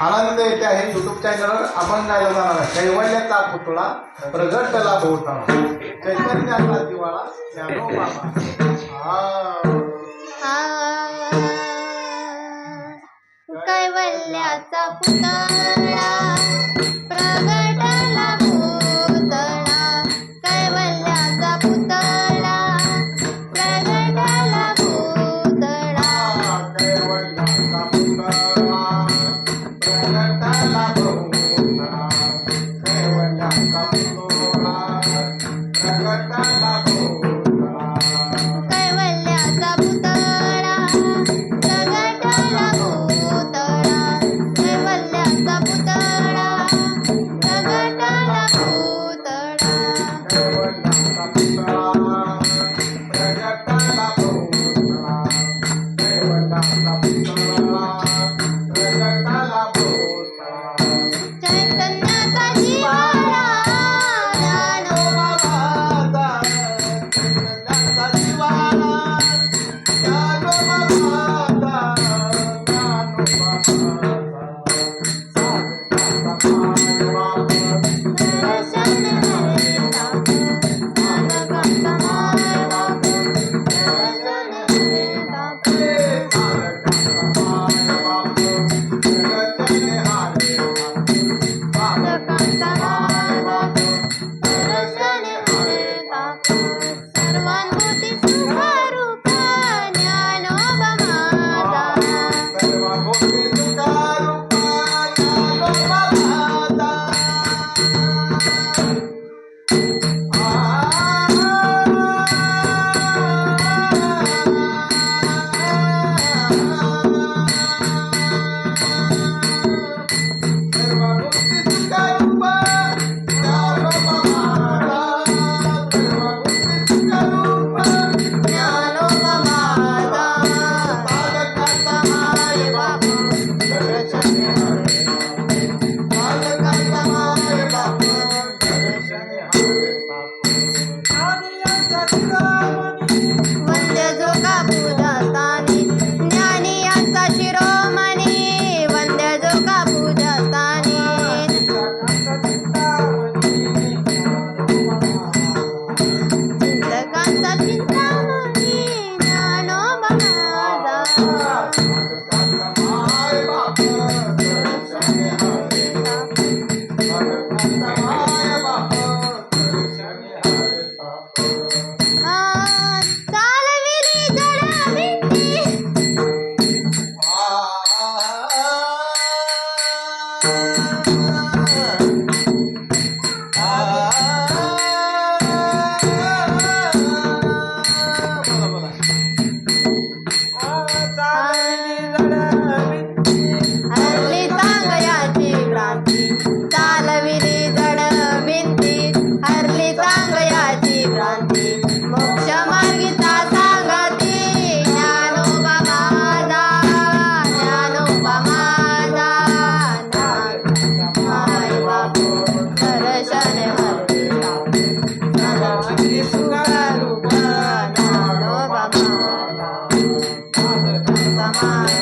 आनंद येते आहे युट्यूब चॅनलवर आपण गायला जाणार आहे. कैवल्याचा पुतळा प्रगटला भोवताळा चैतन्याचा दिवाळा कैवल्याचा पुतळा Bye. আমার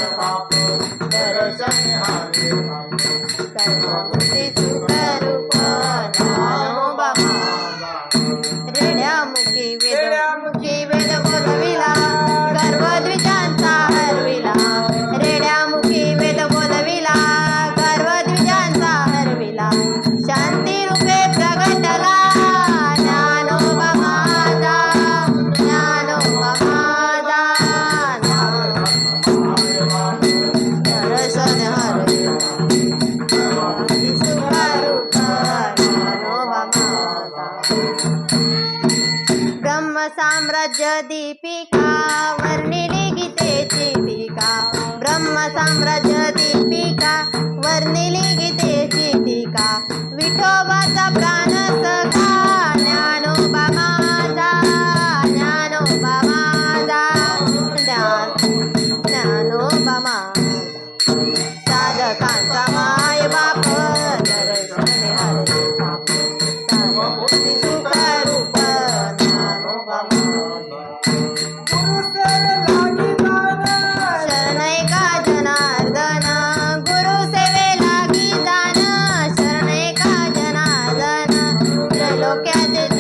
साम्राज्य दीपिका वर्णिली गीते टीका ब्रह्म साम्राज्य दीपिका वर्णिली गीते टीका विठोबाचा प्राण सखा முடியாது